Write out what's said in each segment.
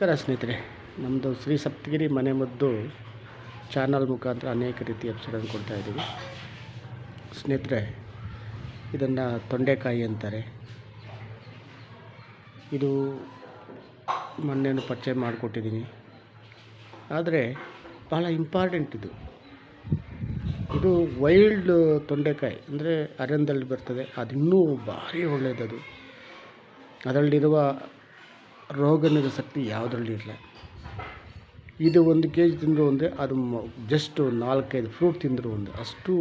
ನಮಸ್ಕಾರ ಸ್ನೇಹಿತರೆ ನಮ್ಮದು ಶ್ರೀ ಸಪ್ತಗಿರಿ ಮನೆ ಮದ್ದು ಚಾನಲ್ ಮುಖಾಂತರ ಅನೇಕ ರೀತಿಯ ಎಪಿಸೋಡನ್ನು ಕೊಡ್ತಾ ಇದ್ದೀವಿ. ಸ್ನೇಹಿತರೆ, ಇದನ್ನು ತೊಂಡೆಕಾಯಿ ಅಂತಾರೆ. ಇದು ಮೊನ್ನೆನೂ ಪರಿಚಯ ಮಾಡಿಕೊಟ್ಟಿದ್ದೀನಿ. ಆದರೆ ಬಹಳ ಇಂಪಾರ್ಟೆಂಟ್ ಇದು. ಇದು ವೈಲ್ಡ್ ತೊಂಡೆಕಾಯಿ, ಅಂದರೆ ಅರಣ್ಯದಲ್ಲಿ ಬರ್ತದೆ ಅದು ಇನ್ನೂ ಭಾರಿ ಒಳ್ಳೆಯದದು ಅದರಲ್ಲಿರುವ ರೋಗ ಶಕ್ತಿ ಯಾವುದರಲ್ಲಿ ಇಲ್ಲ ಇದು ಒಂದು ಕೆ ಜಿ ತಿಂದರೂ ಒಂದೇ, ಅದು ಜಸ್ಟ್ ನಾಲ್ಕೈದು ಫ್ರೂಟ್ ತಿಂದರೂ ಒಂದು. ಅಷ್ಟು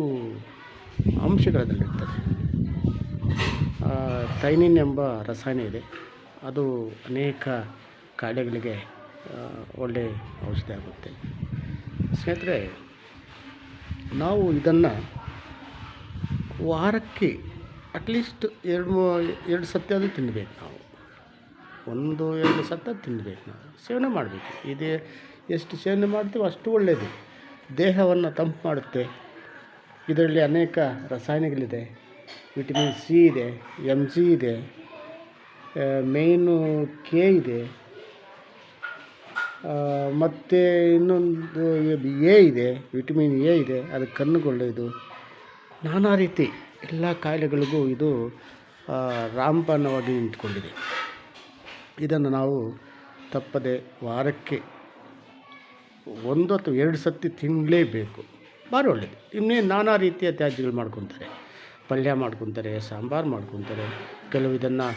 ಅಂಶಗಳು ಅದರಲ್ಲಿರ್ತದೆ ಥೈನಿನ್ ಎಂಬ ರಸಾಯನ ಇದೆ. ಅದು ಅನೇಕ ಕಾಯಿಲೆಗಳಿಗೆ ಒಳ್ಳೆ ಔಷಧಿ ಆಗುತ್ತೆ. ಸ್ನೇಹಿತರೆ, ನಾವು ಇದನ್ನು ವಾರಕ್ಕೆ ಅಟ್ಲೀಸ್ಟ್ ಎರಡು ಮೂ, ಎರಡು ಸತಿ ಆದರೂ ತಿನ್ನಬೇಕು ನಾವು. ಒಂದು, ಎರಡು ಸತ್ತ ತಿನ್ನಬೇಕು ನಾವು. ಸೇವನೆ ಮಾಡಬೇಕು. ಇದೇ ಎಷ್ಟು ಸೇವನೆ ಮಾಡ್ತೀವೋ ಅಷ್ಟು ಒಳ್ಳೆಯದು ದೇಹವನ್ನು ತಂಪು ಮಾಡುತ್ತೆ. ಇದರಲ್ಲಿ ಅನೇಕ ರಸಾಯನಗಳಿದೆ. ವಿಟಮಿನ್ ಸಿ ಇದೆ ಎಂ ಜಿ ಇದೆ ಮೇಯ್ನು ಕೆ ಇದೆ ಮತ್ತು ಇನ್ನೊಂದು ಎ ಇದೆ, ವಿಟಮಿನ್ ಎ ಇದೆ, ಅದು ಕಣ್ಣಿಗೆ ಒಳ್ಳೆಯದು ನಾನಾ ರೀತಿ ಎಲ್ಲ ಕಾಯಿಲೆಗಳಿಗೂ ಇದು ರಾಮಬಾಣವಾಗಿ ನಿಂತ್ಕೊಂಡಿದೆ. ಇದನ್ನು ನಾವು ತಪ್ಪದೆ ವಾರಕ್ಕೆ ಒಂದು ಅಥವಾ ಎರಡು ಸತಿ ತಿನ್ನಲೇಬೇಕು ಭಾರಿ ಒಳ್ಳೆಯದು ಇನ್ನೇನು ನಾನಾ ರೀತಿಯ ತ್ಯಾಜ್ಯಗಳು ಮಾಡ್ಕೊತಾರೆ. ಪಲ್ಯ ಮಾಡ್ಕೊತಾರೆ, ಸಾಂಬಾರು ಮಾಡ್ಕೊತಾರೆ, ಕೆಲವು ಇದನ್ನು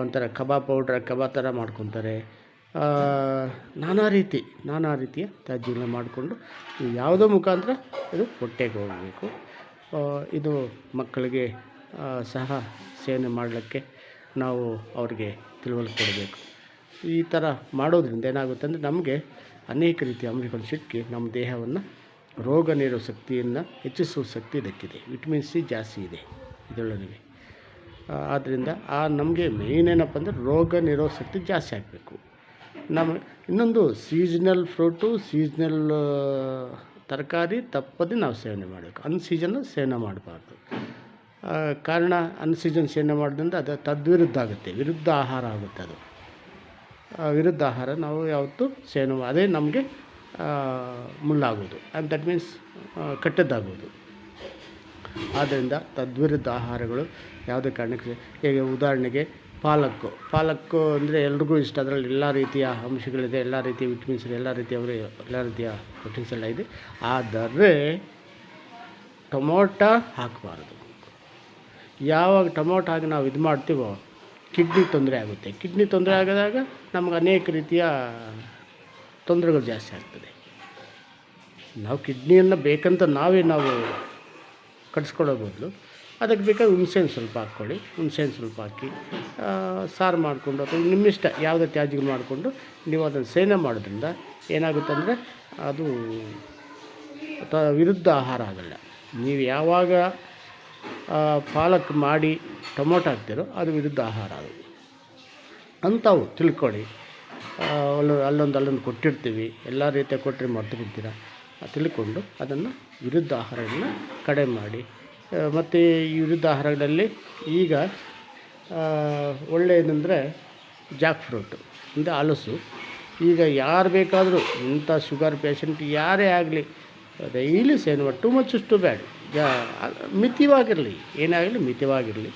ಒಂಥರ ಕಬಾಬ್ ಪೌಡ್ರ್, ಕಬಾಬ್ ಥರ ಮಾಡ್ಕೊತಾರೆ. ನಾನಾ ರೀತಿ, ನಾನಾ ರೀತಿಯ ತ್ಯಾಜ್ಯಗಳನ್ನ ಮಾಡಿಕೊಂಡು ಯಾವುದೋ ಮುಖಾಂತರ ಇದು ಹೊಟ್ಟೆಗೆ ಹೋಗಬೇಕು. ಇದು ಮಕ್ಕಳಿಗೆ ಸಹ ಸೇವನೆ ಮಾಡಲಿಕ್ಕೆ ನಾವು ಅವ್ರಿಗೆ ತಿಳುವಳಿಕೆ ಕೊಡಬೇಕು. ಈ ಥರ ಮಾಡೋದ್ರಿಂದ ಏನಾಗುತ್ತೆ ಅಂದರೆ ನಮಗೆ ಅನೇಕ ರೀತಿಯ ಅಂಶಗಳು ಸಿಕ್ಕಿ ನಮ್ಮ ದೇಹವನ್ನು ರೋಗ ನೀಡುವ ಶಕ್ತಿಯನ್ನು ಹೆಚ್ಚಿಸುವ ಶಕ್ತಿ ಇದಕ್ಕಿದೆ. ವಿಟಮಿನ್ ಸಿ ಜಾಸ್ತಿ ಇದೆ. ಇದರೊಳಗೆ ಆದ್ದರಿಂದ ಆ ನಮಗೆ ಮೇಯ್ನ್ ಏನಪ್ಪ ಅಂದರೆ ರೋಗ ನಿರೋ ಶಕ್ತಿ ಜಾಸ್ತಿ ಆಗಬೇಕು. ನಮ್ಮ ಇನ್ನೊಂದು ಸೀಸ್ನಲ್ ಫ್ರೂಟು ಸೀಸ್ನಲ್ ತರಕಾರಿ ತಪ್ಪದೆ ನಾವು ಸೇವನೆ ಮಾಡಬೇಕು. ಅನ್ ಸೀಸನ್ ಸೇವನೆ ಮಾಡಬಾರ್ದು. ಕಾರಣ ಅನ್ಸೀಜನ್ ಸೇವನೆ ಮಾಡೋದ್ರಿಂದ ಅದು ತದ್ವಿರುದ್ಧ ಆಗುತ್ತೆ, ವಿರುದ್ಧ ಆಹಾರ ಆಗುತ್ತೆ ಅದು. ವಿರುದ್ಧ ಆಹಾರ ನಾವು ಯಾವತ್ತೂ ಸೇವನೆ ಅದೇ ನಮಗೆ ಮುಳ್ಳಾಗೋದು. ಆ್ಯಂಡ್ ದಟ್ ಮೀನ್ಸ್ ಕೆಟ್ಟದ್ದಾಗೋದು. ಆದ್ದರಿಂದ ತದ್ವಿರುದ್ಧ ಆಹಾರಗಳು ಯಾವುದೇ ಕಾರಣಕ್ಕೆ ಈಗ ಉದಾಹರಣೆಗೆ ಪಾಲಕ್ಕು. ಪಾಲಕ್ಕು ಅಂದರೆ ಎಲ್ರಿಗೂ ಇಷ್ಟ, ಅದರಲ್ಲಿ ಎಲ್ಲ ರೀತಿಯ ಅಂಶಗಳಿದೆ, ಎಲ್ಲ ರೀತಿಯ ವಿಟಮಿನ್ಸ್ ಎಲ್ಲ ರೀತಿಯ ಎಲ್ಲ ರೀತಿಯ ಪ್ರೋಟೀನ್ಸ್ ಎಲ್ಲ ಇದೆ. ಆದರೆ ಟೊಮೊಟೊ ಹಾಕಬಾರ್ದು. ಯಾವಾಗ ಟೊಮೊಟೊ ಹಾಕಿ ನಾವು ಇದು ಮಾಡ್ತೀವೋ, ಕಿಡ್ನಿ ತೊಂದರೆ ಆಗುತ್ತೆ. ಕಿಡ್ನಿ ತೊಂದರೆ ಆಗದಾಗ ನಮ್ಗೆ ಅನೇಕ ರೀತಿಯ ತೊಂದರೆಗಳು ಜಾಸ್ತಿ ಆಗ್ತದೆ. ನಾವು ಕಿಡ್ನಿಯನ್ನು ಬೇಕಂತ ನಾವೇ ನಾವು ಕಟ್ಸ್ಕೊಳ್ಳೋ ಬದಲು ಅದಕ್ಕೆ ಬೇಕಾದ ಹುಣ್ಸೆಹಣ್ಣು ಸ್ವಲ್ಪ ಹಾಕ್ಕೊಳ್ಳಿ. ಹುಣ್ಸೆಹಣ್ಣು ಸ್ವಲ್ಪ ಹಾಕಿ ಸಾರು ಮಾಡಿಕೊಂಡು ಅಥವಾ ನಿಮ್ಮಿಷ್ಟ ಯಾವುದೇ ತ್ಯಾಜ್ಯಗಳು ಮಾಡಿಕೊಂಡು ನೀವು ಅದನ್ನು ಸೇವನೆ ಮಾಡೋದ್ರಿಂದ ಏನಾಗುತ್ತೆ ಅಂದರೆ ಅದು ಅಥವಾ ವಿರುದ್ಧ ಆಹಾರ ಆಗಲ್ಲ. ನೀವು ಯಾವಾಗ ಪಾಲಕ್ ಮಾಡಿ ಟೊಮೊಟೊ ಹಾಕ್ತಿರೋ, ಅದು ವಿರುದ್ಧ ಆಹಾರ ಅದು. ಅಂಥವು ತಿಳ್ಕೊಳ್ಳಿ. ಅಲ್ಲೊಂದು ಅಲ್ಲೊಂದು ಅಲ್ಲೊಂದು ಕೊಟ್ಟಿರ್ತೀವಿ. ಎಲ್ಲ ರೀತಿಯ ಕೊಟ್ಟರೆ ಮರ್ತು ತಿಳ್ಕೊಂಡು ಅದನ್ನು ವಿರುದ್ಧ ಆಹಾರಗಳನ್ನ ಕಡೆ ಮಾಡಿ. ಮತ್ತು ಈ ವಿರುದ್ಧ ಆಹಾರಗಳಲ್ಲಿ ಈಗ ಒಳ್ಳೆಯದಂದರೆ ಜಾಕ್ ಫ್ರೂಟು, ಅಂದರೆ ಹಲಸು. ಈಗ ಯಾರು ಬೇಕಾದರೂ ಇಂಥ ಶುಗರ್ ಪೇಷಂಟ್ ಯಾರೇ ಆಗಲಿ ಡೈಲಿ ಸೇನ್ ಮಾಡಿ ಟು ಮಚ್ ಟು ಬ್ಯಾಡ್ ಮಿತವಾಗಿರಲಿ, ಏನಾಗಲಿ ಮಿತವಾಗಿರಲಿ.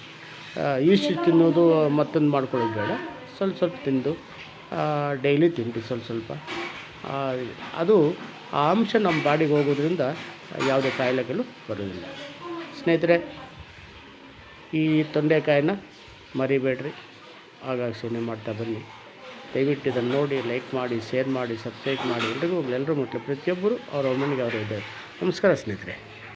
ಇಷ್ಟು ತಿನ್ನೋದು ಮತ್ತೊಂದು ಮಾಡ್ಕೊಳ್ಳೋದು ಬೇಡ. ಸ್ವಲ್ಪ ಸ್ವಲ್ಪ ತಿಂದು ಡೈಲಿ ತಿನ್ನಿರಿ ಸ್ವಲ್ಪ ಸ್ವಲ್ಪ. ಅದು ಆ ಅಂಶ ನಮ್ಮ ಬಾಡಿಗೆ ಹೋಗೋದ್ರಿಂದ ಯಾವುದೇ ಕಾಯಿಲೆಗಳು ಬರೋದಿಲ್ಲ ಸ್ನೇಹಿತರೆ, ಈ ತೊಂಡೆಕಾಯಿನ ಮರಿಬೇಡ್ರಿ. ಆಗಾಗ ಸೇವನೆ ಮಾಡ್ತಾ ಬನ್ನಿ. ದಯವಿಟ್ಟು ಇದನ್ನು ನೋಡಿ ಲೈಕ್ ಮಾಡಿ ಶೇರ್ ಮಾಡಿ ಸಬ್ಸ್ಕ್ರೈಬ್ ಮಾಡಿ. ಎಲ್ರಿಗೂ ಎಲ್ಲರೂ ಮುಟ್ಲಿ ಪ್ರತಿಯೊಬ್ಬರು ಅವ್ರ ಮನೆಗೆ ಅವರು ಇದ್ದಾರೆ. ನಮಸ್ಕಾರ ಸ್ನೇಹಿತರೆ.